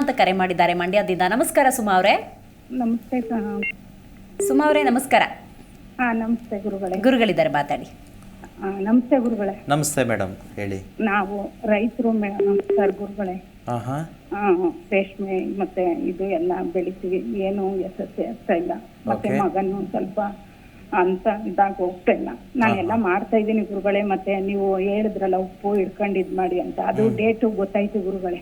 ಅಂತ ಕರೆ ಮಾಡಿದ್ದಾರೆ ಮಂಡ್ಯದಿಂದ. ನಮಸ್ಕಾರ ಸುಮಾ ಅವರೇ. ನಮಸ್ತೆ ಸುಮಾ ಅವರೇ ನಮಸ್ಕಾರ. ಹಾ ನಮಸ್ತೆ ಗುರುಗಳೇ. ಗುರುಗಳಿದ್ದಾರೆ ಮಾತಾಡಿ. ಆ, ನಮಸ್ತೆ ಗುರುಗಳೇ. ನಮಸ್ತೆ ಮೇಡಮ್ ಹೇಳಿ. ನಾವು ರೈತರು ನಮಸ್ಕಾರ ಗುರುಗಳೇ. ಹಾಂ ಹಾಂ ಆ, ರೇಷ್ಮೆ ಮತ್ತೆ ಇದು ಎಲ್ಲ ಬೆಳಿತೀವಿ ಏನು ಯಶಸ್ವಿ ಆಗ್ತಾ ಇಲ್ಲ. ಮತ್ತೆ Okay. ಮಗನು ಸ್ವಲ್ಪ ಅಂತ ಇದಾಗ ಹೋಗ್ತಾ ಇಲ್ಲ. ಎಲ್ಲ ಮಾಡ್ತಾ ಇದ್ದೀನಿ ಗುರುಗಳೇ ಮತ್ತೆ ನೀವು ಹೇಳಿದ್ರಲ್ಲ ಉಪ್ಪು ಹಿಡ್ಕೊಂಡು ಇದ್ ಮಾಡಿ ಅಂತ. ಅದು ಡೇಟು ಗೊತ್ತಾಯ್ತು ಗುರುಗಳೇ.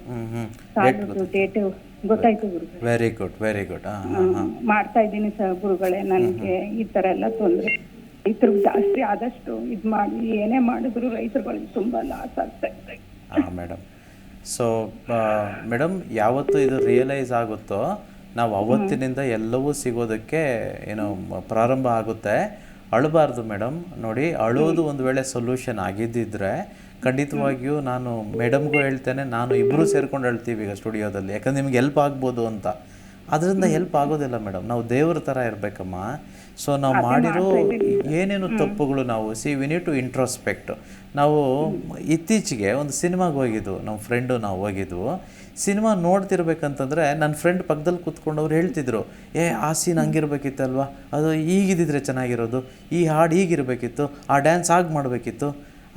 ಸಾಲದು ಡೇಟು ಗೊತ್ತಾಯ್ತು ಗುರುಗಳೇ. ವೆರಿ ಗುಡ್ ವೆರಿ ಗುಡ್ ಮಾಡ್ತಾ ಇದ್ದೀನಿ ಸರ್ ಗುರುಗಳೇ ನನಗೆ ಈ ತರ ಎಲ್ಲ ತೊಂದರೆ. ರೈತರು ಜಾಸ್ತಿ ಆದಷ್ಟು ಇದ್ ಮಾಡಿ ಏನೇ ಮಾಡಿದ್ರು ರೈತರುಗಳಿಗೆ ತುಂಬಾ ಲಾಸ್ ಆಗ್ತಾ ಇದೆ. ಮೇಡಮ್ ಸೊ ಮೇಡಮ್ ಯಾವತ್ತು ಇದು ರಿಯಲೈಸ್ ಆಗುತ್ತೋ ನಾವು ಅವತ್ತಿನಿಂದ ಎಲ್ಲವೂ ಸಿಗೋದಕ್ಕೆ ಏನು ಪ್ರಾರಂಭ ಆಗುತ್ತೆ. ಅಳಬಾರ್ದು ಮೇಡಮ್ ನೋಡಿ ಅಳೋದು ಒಂದು ವೇಳೆ ಸೊಲ್ಯೂಷನ್ ಆಗಿದ್ದಿದ್ರೆ ಖಂಡಿತವಾಗಿಯೂ ನಾನು ಮೇಡಮ್ಗೂ ಹೇಳ್ತೇನೆ, ನಾನು ಇಬ್ಬರು ಸೇರ್ಕೊಂಡು ಹೇಳ್ತೀವಿ ಈಗ ಸ್ಟುಡಿಯೋದಲ್ಲಿ. ಯಾಕಂದ್ರೆ ನಿಮ್ಗೆ ಹೆಲ್ಪ್ ಆಗ್ಬೋದು ಅಂತ. ಅದರಿಂದ ಹೆಲ್ಪ್ ಆಗೋದಿಲ್ಲ ಮೇಡಮ್ ನಾವು ದೇವ್ರ ಥರ ಇರಬೇಕಮ್ಮ. ಸೊ ನಾವು ಮಾಡಿರೋ ಏನೇನು ತಪ್ಪುಗಳು ನಾವು see we need to introspect ನಾವು ಇತ್ತೀಚೆಗೆ ಒಂದು ಸಿನಿಮಾಗೆ ಹೋಗಿದ್ದು ನಮ್ಮ ಫ್ರೆಂಡು ನಾವು ಹೋಗಿದ್ವು ಸಿನಿಮಾ ನೋಡ್ತಿರ್ಬೇಕಂತಂದ್ರೆ ನನ್ನ ಫ್ರೆಂಡ್ ಪಕ್ಕದಲ್ಲಿ ಕೂತ್ಕೊಂಡವ್ರು ಹೇಳ್ತಿದ್ರು ಏ ಆ ಸೀನ್ ಹಂಗಿರ್ಬೇಕಿತ್ತಲ್ವಾ? ಅದು ಈಗಿದ್ದಿದ್ರೆ ಚೆನ್ನಾಗಿರೋದು. ಈ ಹಾಡು ಹೀಗಿರಬೇಕಿತ್ತು ಆ ಡ್ಯಾನ್ಸ್ ಆಗಿ ಮಾಡಬೇಕಿತ್ತು.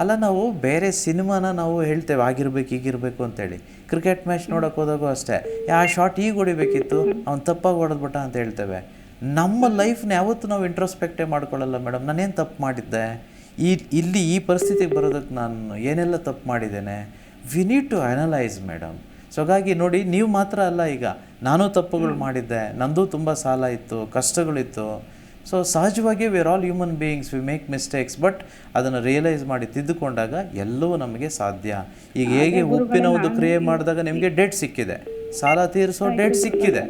ಅಲ್ಲ ನಾವು ಬೇರೆ ಸಿನಿಮಾನ ನಾವು ಹೇಳ್ತೇವೆ ಆಗಿರ್ಬೇಕು ಈಗಿರ್ಬೇಕು ಅಂತೇಳಿ. ಕ್ರಿಕೆಟ್ ಮ್ಯಾಚ್ ನೋಡೋಕೆ ಹೋದಾಗೂ ಅಷ್ಟೇ. "ಏ, ಆ ಶಾಟ್ ಈಗ ಹೊಡಿಬೇಕಿತ್ತು ಅವ್ನು ತಪ್ಪಾಗಿ ಹೊಡೆದ್ಬಿಟ್ಟ ಅಂತ ಹೇಳ್ತೇವೆ. ನಮ್ಮ ಲೈಫ್ನ ಯಾವತ್ತೂ ನಾವು ಇಂಟ್ರೋಸ್ಪೆಕ್ಟೇ ಮಾಡ್ಕೊಳ್ಳಲ್ಲ ಮೇಡಮ್. ನಾನೇನು ತಪ್ಪು ಮಾಡಿದ್ದೆ? ಈ ಇಲ್ಲಿ ಈ ಪರಿಸ್ಥಿತಿಗೆ ಬರೋದಕ್ಕೆ ನಾನು ಏನೆಲ್ಲ ತಪ್ಪು ಮಾಡಿದ್ದೇನೆ? We need to analyse madam. So ಹಾಗಾಗಿ ನೋಡಿ ನೀವು ಮಾತ್ರ ಅಲ್ಲ ಈಗ. ನಾನು ತಪ್ಪುಗಳು ಮಾಡಿದ್ದೆ. ನಂದು ತುಂಬ ಸಾಲ ಇತ್ತು ಕಷ್ಟಗಳಿತ್ತು. ಸೊ ಸಹಜವಾಗಿ we are all human beings we make mistakes but ಅದನ್ನು ರಿಯಲೈಸ್ ಮಾಡಿ ತಿದ್ದುಕೊಂಡಾಗ ಎಲ್ಲವೂ ನಮಗೆ ಸಾಧ್ಯ. ಈಗ ಹೇಗೆ ಉಪ್ಪಿನ ಒಂದು ಕ್ರಿಯೆ ಮಾಡಿದಾಗ ನಿಮಗೆ ಡೇಟ್ ಸಿಕ್ಕಿದೆ. ಸಾಲ ತೀರಿಸೋ ಡೇಟ್ ಸಿಕ್ಕಿದೆ.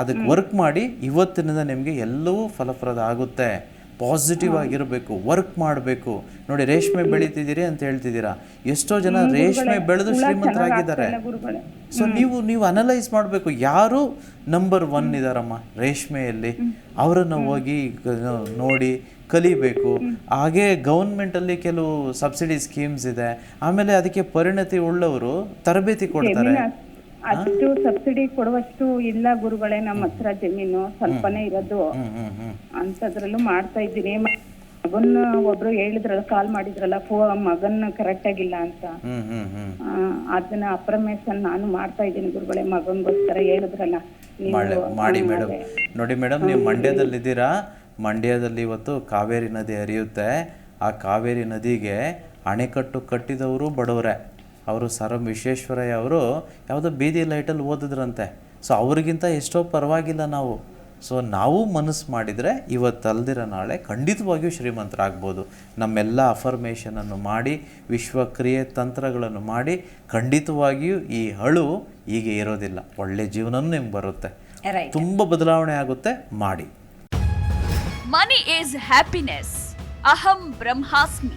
ಅದಕ್ಕೆ ವರ್ಕ್ ಮಾಡಿ ಇವತ್ತಿನಿಂದ ನಿಮಗೆ ಎಲ್ಲವೂ ಫಲಪ್ರದ ಆಗುತ್ತೆ. ಪಾಸಿಟಿವ್ ಆಗಿರಬೇಕು ವರ್ಕ್ ಮಾಡಬೇಕು. ನೋಡಿ ರೇಷ್ಮೆ ಬೆಳೀತಿದ್ದೀರಿ ಅಂತ ಹೇಳ್ತಿದ್ದೀರಾ? ಎಷ್ಟೋ ಜನ ರೇಷ್ಮೆ ಬೆಳೆದು ಶ್ರೀಮಂತರಾಗಿದ್ದಾರೆ. ಸೊ ನೀವು ನೀವು ಅನಲೈಸ್ ಮಾಡಬೇಕು. ಯಾರು ನಂಬರ್ ಒನ್ ಇದಾರಮ್ಮ? ರೇಷ್ಮೆಯಲ್ಲಿ. ಅವರನ್ನು ಹೋಗಿ ನೋಡಿ ಕಲಿಬೇಕು. ಹಾಗೆ ಗೌರ್ಮೆಂಟಲ್ಲಿ ಕೆಲವು ಸಬ್ಸಿಡಿ ಸ್ಕೀಮ್ಸ್ ಇದೆ. ಆಮೇಲೆ ಅದಕ್ಕೆ ಪರಿಣತಿ ಉಳ್ಳವರು ತರಬೇತಿ ಕೊಡ್ತಾರೆ. ಅಷ್ಟು ಸಬ್ಸಿಡಿ ಕೊಡುವಷ್ಟು ಇಲ್ಲ ಗುರುಗಳೇ ನಮ್ಮ ಹತ್ರ ಜಮೀನು ಸ್ವಲ್ಪನೇ ಇರೋದು. ಅಂತದ್ರಲ್ಲೂ ಮಾಡ್ತಾ ಇದ್ದೀನಿ. ಮಗನ್ ಒಬ್ರು ಹೇಳಿದ್ರಲ್ಲ ಕಾಲ್ ಮಾಡಿದ್ರಲ್ಲ ಫೋ ಮಗನ್ ಕರೆಕ್ಟ್ ಆಗಿಲ್ಲ ಅಂತ. ಅದನ್ನ ಅಪ್ರಮೇಶನ್ ನಾನು ಮಾಡ್ತಾ ಇದ್ದೀನಿ ಗುರುಗಳೇ ಮಗನ್ಗೋಸ್ಕರ ಹೇಳಿದ್ರಲ್ಲ. ಮಾಡಿ ಮಾಡಿ ಮೇಡಮ್. ನೋಡಿ ಮೇಡಮ್ ನೀವು ಮಂಡ್ಯದಲ್ಲಿದ್ದೀರಾ? ಮಂಡ್ಯದಲ್ಲಿ ಇವತ್ತು ಕಾವೇರಿ ನದಿ ಹರಿಯುತ್ತೆ. ಆ ಕಾವೇರಿ ನದಿಗೆ ಅಣೆಕಟ್ಟು ಕಟ್ಟಿದವರು ಬಡವರೇ. ಅವರು ಸರ್ ಎಂ ವಿಶ್ವೇಶ್ವರಯ್ಯ ಅವರು ಯಾವುದೋ ಬೀದಿ ಲೈಟಲ್ಲಿ ಓದಿದ್ರಂತೆ. ಸೊ ಅವ್ರಿಗಿಂತ ಎಷ್ಟೋ ಪರವಾಗಿಲ್ಲ ನಾವು. ಸೊ ನಾವು ಮನಸ್ಸು ಮಾಡಿದರೆ ಇವತ್ತಲ್ದಿರ ನಾಳೆ ಖಂಡಿತವಾಗಿಯೂ ಶ್ರೀಮಂತರಾಗ್ಬೋದು. ನಮ್ಮೆಲ್ಲ ಅಫರ್ಮೇಷನನ್ನು ಮಾಡಿ ವಿಶ್ವಕ್ರಿಯೆ ತಂತ್ರಗಳನ್ನು ಮಾಡಿ ಖಂಡಿತವಾಗಿಯೂ ಈ ಹಳು ಹೀಗೆ ಇರೋದಿಲ್ಲ. ಒಳ್ಳೆ ಜೀವನನೂ ನಿಮ್ಗೆ ಬರುತ್ತೆ. ರೈಟ್ ತುಂಬ ಬದಲಾವಣೆ ಆಗುತ್ತೆ. ಮಾಡಿ. ಮನಿ ಈಸ್ ಹ್ಯಾಪಿನೆಸ್ ಅಹಂ ಬ್ರಹ್ಮಾಸ್ಮಿ